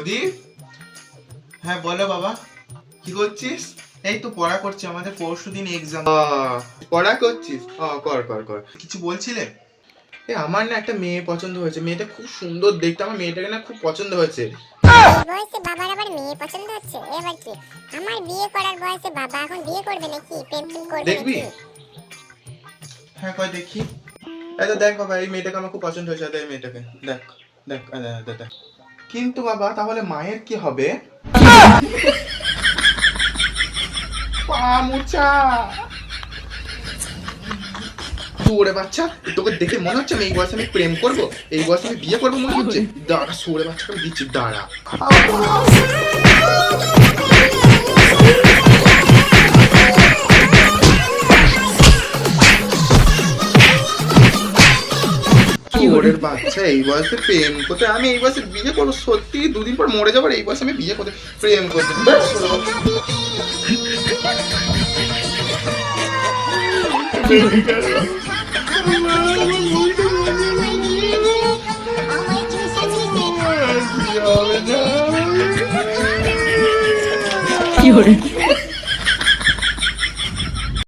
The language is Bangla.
প্রদীপ হ্যাঁ বলো বাবা। কি করছিস? এই তো পড়া করছি আমাদের পরশু দিন এক্সাম পড়া করছিস? কর কর কর। কিছু বলছিলে? এ আমার না একটা মেয়ে পছন্দ হয়েছে। মেয়েটা খুব সুন্দর দেখতে আমার মেয়েটাকে না খুব পছন্দ হয়েছে। বয়সে বাবার আবার মেয়ে পছন্দ হচ্ছে? এবার কি? আমার বিয়ে করার বয়সে বাবা এখন বিয়ে করবে নাকি? প্রেম করবে দেখবি? হ্যাঁ কয় দেখি। এই তো দেখ বাবা এই মেয়েটাকে আমার খুব পছন্দ হয়েছে। এই মেয়েটাকে। দেখ দেখ আ, দেখ, দেখ, দেখ। কিন্তু বাবা, তাহলে মায়ের কি হবে? সুরে বাচ্চা, তোকে দেখে মনে হচ্ছে আমি এই বয়সে আমি প্রেম করব? এই বয়সে আমি বিয়ে করব মনে হচ্ছে? দাঁড়া সুরে বাচ্চাকে দিচ্ছি, দাঁড়া। চোরের বাচ্চা, এই বয়সে প্রেম করতে। আমি এই বয়সে বিয়ে করব, সত্যি দুদিন পর মরে যাবার, এই বয়সে আমি বিয়ে করতে প্রেম করতে। কি